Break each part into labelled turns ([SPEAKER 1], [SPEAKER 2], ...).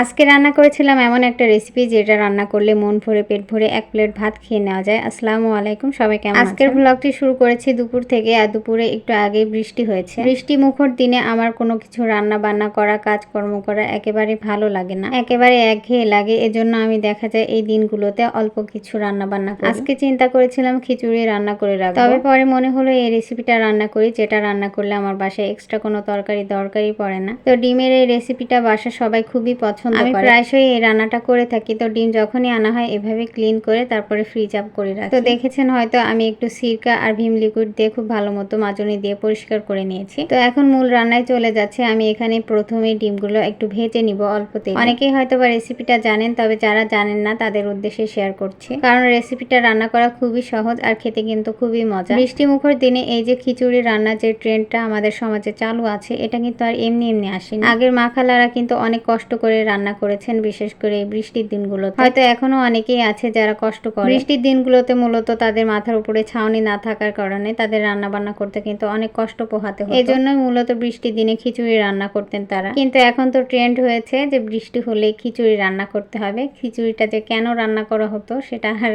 [SPEAKER 1] আজকে রান্না করেছিলাম এমন একটা রেসিপি যেটা রান্না করলে মন ভরে পেট ভরে এক প্লেট ভাত খেয়ে নেওয়া যায়। আসসালামু আলাইকুম সবাই কেমন আজকের ব্লগটি শুরু করেছি দুপুর থেকে আর দুপুরে একটু আগে বৃষ্টি হয়েছে। বৃষ্টি মুখর দিনে আমার কোনো কিছু রান্না বান্না করা কাজকর্ম করা একেবারে ভালো লাগে না। একেবারে একঘেয়ে লাগে এজন্য আমি দেখা যায় এই দিনগুলোতে অল্প কিছু রান্না বান্না আজকে চিন্তা করেছিলাম খিচুড়ি রান্না করে রাখব। তবে পরে মনে হলো এই রেসিপিটা রান্না করি যেটা রান্না করলে আমার বাসায় এক্সট্রা কোনো তরকারি দরকারই পড়ে না। তো ডিমের এই রেসিপিটা বাসা সবাই খুবই পছন্দ আমি প্রায়শই এই রান্নাটা করে থাকি। তো ডিম যখনই আনা হয় এভাবে ক্লিন করে তারপরে ফ্রিজ আপ করে রাখি। তো দেখেছেন হয়তো আমি একটু সিরকা আর ভীম লিকুইড দিয়ে খুব ভালো মতো মাজনি দিয়ে পরিষ্কার করে নিয়েছি। তো এখন মূল রান্নায় চলে যাচ্ছে। আমি এখানে প্রথমে ডিমগুলো একটু ভেজে নিব অল্প তেলে অনেকেই হয়তো বা রেসিপিটা জানেন তবে যারা জানেন না তাদের উদ্দেশ্যে শেয়ার করছি। কারণ রেসিপিটা রান্না করা খুবই সহজ আর খেতে কিন্তু খুবই মজা। বৃষ্টি মুখর দিনে এই যে খিচুড়ি রান্না যে ট্রেন্ডটা আমাদের সমাজে চালু আছে এটা কিন্তু আর এমনি এমনি আসেনি। আগের মাখালারা কিন্তু অনেক কষ্ট করে রান্না করেছেন বিশেষ করে এই বৃষ্টির দিনগুলোতে। হয়তো এখনও অনেকেই আছে যারা কষ্ট করে। বৃষ্টির দিনগুলোতে মূলত তাদের মাথার উপরে ছাউনি না থাকার কারণে তাদের রান্না বান্না করতে কিন্তু অনেক কষ্ট পোহাতে হয় এই জন্যই মূলত বৃষ্টির দিনে খিচুড়ি রান্না করতেন তারা। কিন্তু এখন তো ট্রেন্ড হয়েছে যে বৃষ্টি হলে খিচুড়ি রান্না করতে হবে। খিচুড়িটা যে কেন রান্না করা হতো সেটা আর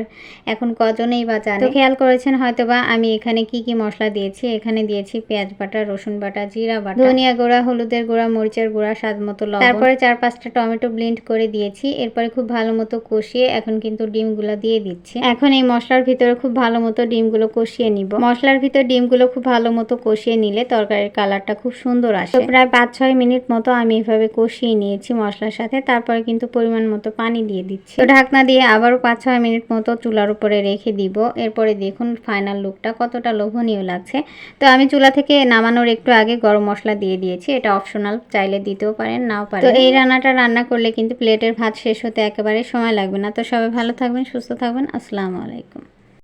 [SPEAKER 1] এখন কজনেই বা জানে। তো খেয়াল করেছেন হয়তো বা আমি এখানে কি কি মশলা দিয়েছি? এখানে দিয়েছি পেঁয়াজ বাটা রসুন বাটা জিরা বাটা। ধনিয়া গুঁড়া হলুদের গুঁড়া মরিচের গুঁড়া স্বাদ মতো লবণ। তারপরে চার পাঁচটা টমেটো ব্লেন্ড করে দিয়েছি। এরপরে খুব ভালো মতো কষিয়ে এখন কিন্তু ডিমগুলো দিয়ে দিচ্ছি। এখন এই মশলার ভিতরে খুব ভালো মতো ডিমগুলো কষিয়ে নিব। মশলার ভিতর ডিমগুলো খুব ভালো মতো কষিয়ে নিলে তরকারির কালারটা খুব সুন্দর আসে। প্রায় পাঁচ ছয় মিনিট মতো আমি এভাবে কষিয়ে নিয়েছি মশলার সাথে। তারপরে কিন্তু পরিমাণ মতো পানি দিয়ে দিচ্ছি। তো ঢাকনা দিয়ে আবারও পাঁচ ছয় মিনিট মতো চুলার উপরে রেখে দিব। এরপরে দেখুন ফাইনাল লুকটা কতটা লোভনীয় লাগছে। তো আমি চুলা থেকে নামানোর একটু আগে গরম মশলা দিয়ে দিয়েছি। এটা অপশনাল চাইলে দিতেও পারেন, নাও পারেন। তো এই রান্নাটা রান্না করলে কিন্তু প্লেটের ভাত শেষ হতে একেবারে সময় লাগবে না। তো সবাই ভালো থাকবেন, সুস্থ থাকবেন। আসসালামু আলাইকুম।